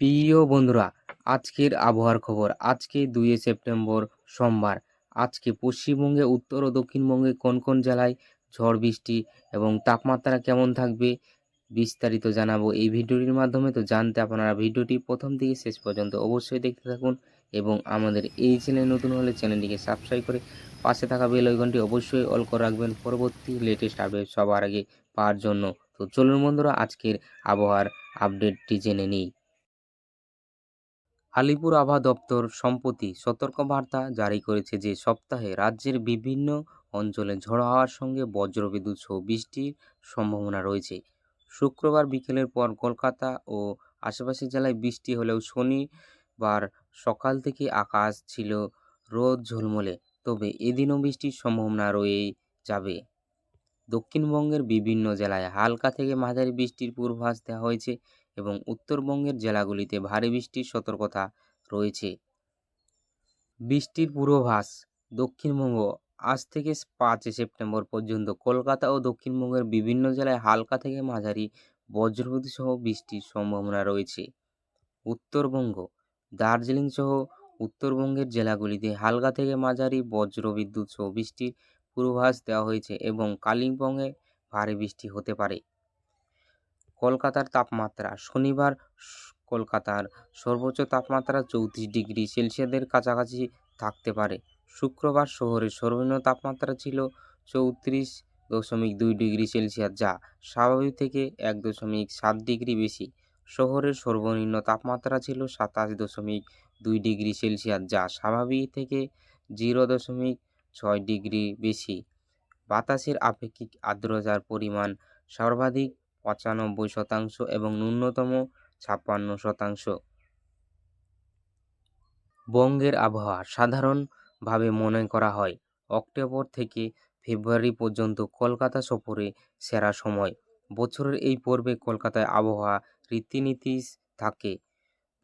প্রিয় বন্ধুরা, আজকের আবহাওয়ার খবর। আজকে দুই সেপ্টেম্বর সোমবার। আজকে পশ্চিমবঙ্গে, উত্তর ও দক্ষিণবঙ্গে কোন কোন জেলায় ঝড়, বৃষ্টি এবং তাপমাত্রা কেমন থাকবে বিস্তারিত জানাব এই ভিডিওটির মাধ্যমে। তো জানতে আপনারা ভিডিওটি প্রথম থেকে শেষ পর্যন্ত অবশ্যই দেখতে থাকুন এবং আমাদের এই চ্যানেল নতুন হলে চ্যানেলটিকে সাবস্ক্রাইব করে পাশে থাকা বেল আইকনটি অবশ্যই অল করে রাখবেন পরবর্তী লেটেস্ট আপডেট সবার আগে পাওয়ার জন্য। তো চলুন বন্ধুরা, আজকের আবহাওয়ার আপডেটটি জেনে নিই। আলিপুর আবহাওয়া দপ্তর সম্প্রতি সতর্কবার্তা জারি করেছে যে, সপ্তাহে রাজ্যের বিভিন্ন অঞ্চলে ঝড়ো হওয়ার সঙ্গে বজ্রবিদ্যুৎ সহ বৃষ্টির সম্ভাবনা রয়েছে। শুক্রবার বিকেলের পর কলকাতা ও আশেপাশের জেলায় বৃষ্টি হলেও শনিবার সকাল থেকে আকাশ ছিল রোদ ঝলমলে, তবে এদিনও বৃষ্টির সম্ভাবনা রয়ে যাবে। দক্ষিণবঙ্গের বিভিন্ন জেলায় হালকা থেকে মাঝারি বৃষ্টির পূর্বাভাস দেওয়া হয়েছে। এবং উত্তরবঙ্গের জেলাগুলিতে ভারী বৃষ্টির সতর্কতা রয়েছে। বৃষ্টির পূর্বাভাস, দক্ষিণবঙ্গ আজ থেকে পাঁচই সেপ্টেম্বর পর্যন্ত কলকাতা ও দক্ষিণবঙ্গের বিভিন্ন জেলায় হালকা থেকে মাঝারি বজ্রপাত সহ বৃষ্টির সম্ভাবনা রয়েছে। উত্তরবঙ্গ, দার্জিলিং সহ উত্তরবঙ্গের জেলাগুলিতে হালকা থেকে মাঝারি বজ্রবিদ্যুৎ সহ বৃষ্টির পূর্বাভাস দেওয়া হয়েছে এবং কালিম্পংয়ে ভারী বৃষ্টি হতে পারে। কলকাতার তাপমাত্রা, শনিবার কলকাতার সর্বোচ্চ তাপমাত্রা চৌত্রিশ ডিগ্রি সেলসিয়াসের কাছাকাছি থাকতে পারে। শুক্রবার শহরের সর্বনিম্ন তাপমাত্রা ছিল চৌত্রিশ দশমিক দুই ডিগ্রি সেলসিয়াস, যা স্বাভাবিক থেকে এক দশমিক সাত ডিগ্রি বেশি। শহরের সর্বনিম্ন তাপমাত্রা ছিল সাতাশ দশমিক দুই ডিগ্রি সেলসিয়াস, যা স্বাভাবিক থেকে জিরো দশমিক ছয় ডিগ্রি বেশি। বাতাসের আপেক্ষিক আর্দ্রতার পরিমাণ সর্বাধিক পঁচানব্বই শতাংশ এবং ন্যূনতম ছাপ্পান্ন শতাংশ। বঙ্গের আবহাওয়া সাধারণভাবে মনে করা হয়, অক্টোবর থেকে ফেব্রুয়ারি পর্যন্ত কলকাতা সফরে সেরা সময়। বছরের এই পর্বে কলকাতায় আবহাওয়া রীতিনীতি থাকে।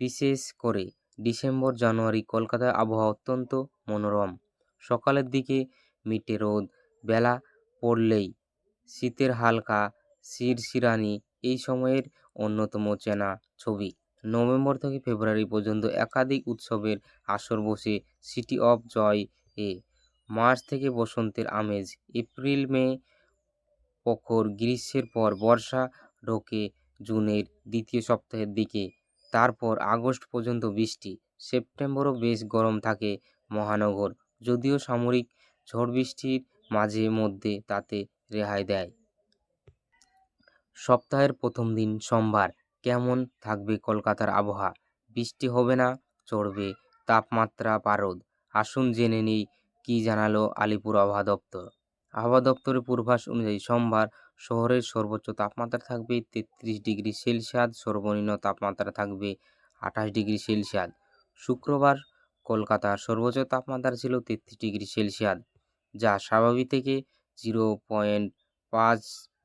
বিশেষ করে ডিসেম্বর, জানুয়ারি কলকাতায় আবহাওয়া অত্যন্ত মনোরম। সকালের দিকে মিটে রোদ, বেলা পড়লেই শীতের হালকা শিরশিরানি এই সময়ের অন্যতম চেনা ছবি। নভেম্বর থেকে ফেব্রুয়ারি পর্যন্ত একাধিক উৎসবের আসর বসে সিটি অফ জয় এ। মার্চ থেকে বসন্তের আমেজ। এপ্রিল, মে প্রখর গ্রীষ্মের পর বর্ষা ঢোকে জুনের দ্বিতীয় সপ্তাহের দিকে। তারপর আগস্ট পর্যন্ত বৃষ্টি। সেপ্টেম্বরও বেশ গরম থাকে মহানগর। যদিও সামরিক ঝড় বৃষ্টির মাঝে মধ্যে তাতে রেহাই দেয়। সপ্তাহের প্রথম দিন সোমবার। কেমন থাকবে কলকাতার আবহাওয়া? বৃষ্টি হবে না, চড়বে। তাপমাত্রা পারদ। আসুন জেনে নিই কী জানালো আলিপুর আবহাওয়া দপ্তর। আবহাওয়া দপ্তরের পূর্বাস অনুযায়ী সোমবার শহরের সর্বোচ্চ তাপমাত্রা থাকবে তেত্রিশ ডিগ্রি সেলসিয়াস, সর্বনিম্ন তাপমাত্রা থাকবে আঠাশ ডিগ্রি সেলসিয়াস। শুক্রবার কলকাতার সর্বোচ্চ তাপমাত্রা ছিল তেত্রিশ ডিগ্রি সেলসিয়াস, যা স্বাভাবিক থেকে জিরো পয়েন্ট পাঁচ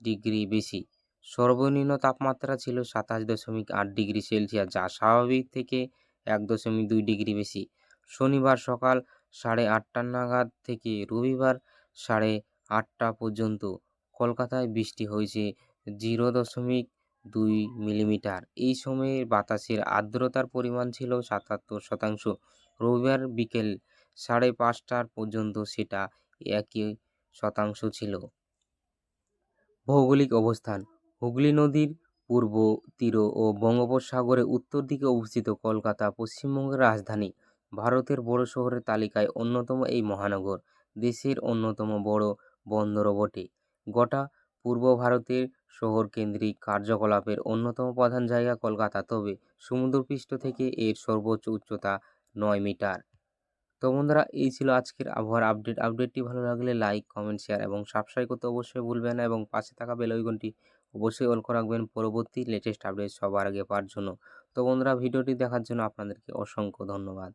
ডিগ্রি বেশি। সর্বনিম্ন তাপমাত্রা ছিল সাতাশ দশমিক আট ডিগ্রি সেলসিয়াস, যা স্বাভাবিক থেকে এক দশমিক দুই ডিগ্রি বেশি। শনিবার সকাল সাড়ে আটটা নাগাদ থেকে রবিবার সাড়ে আটটা পর্যন্ত কলকাতায় বৃষ্টি হয়েছে জিরো দশমিক দুই মিলিমিটার। এই সময়ে বাতাসের আর্দ্রতার পরিমাণ ছিল সাতাত্তর শতাংশ। রবিবার বিকেল সাড়ে পাঁচটার পর্যন্ত সেটা একই শতাংশ ছিল। ভৌগোলিক অবস্থান হুগলি নদীর পূর্ব তীর ও বঙ্গোপসাগরে উত্তর দিকে অবস্থিত কলকাতা, পশ্চিমবঙ্গের রাজধানী, ভারতের বড় শহরের তালিকায় অন্যতম এই মহানগর, দেশের অন্যতম বড় বন্দরও বটে গোটা পূর্ব ভারতের শহর কেন্দ্রিক কার্যকলাপের অন্যতম প্রধান জায়গা কলকাতা, তবে সমুদ্রপৃষ্ঠ থেকে এর সর্বোচ্চ উচ্চতা নয় মিটার। তো বন্ধুরা, এই ছিল আজকের আবহাওয়ার আপডেট। আপডেটটি ভালো লাগলে লাইক, কমেন্ট, শেয়ার এবং সাবস্ক্রাইব করতে অবশ্যই ভুলবেন না এবং পাশে থাকা বেল অবশ্যই অল করে রাখবেন। পরবর্তী লেটেস্ট আপডেট সবার আগে পাওয়ার জন্য। তো বন্ধুরা, ভিডিওটি দেখার জন্য আপনাদেরকে অসংখ্য ধন্যবাদ।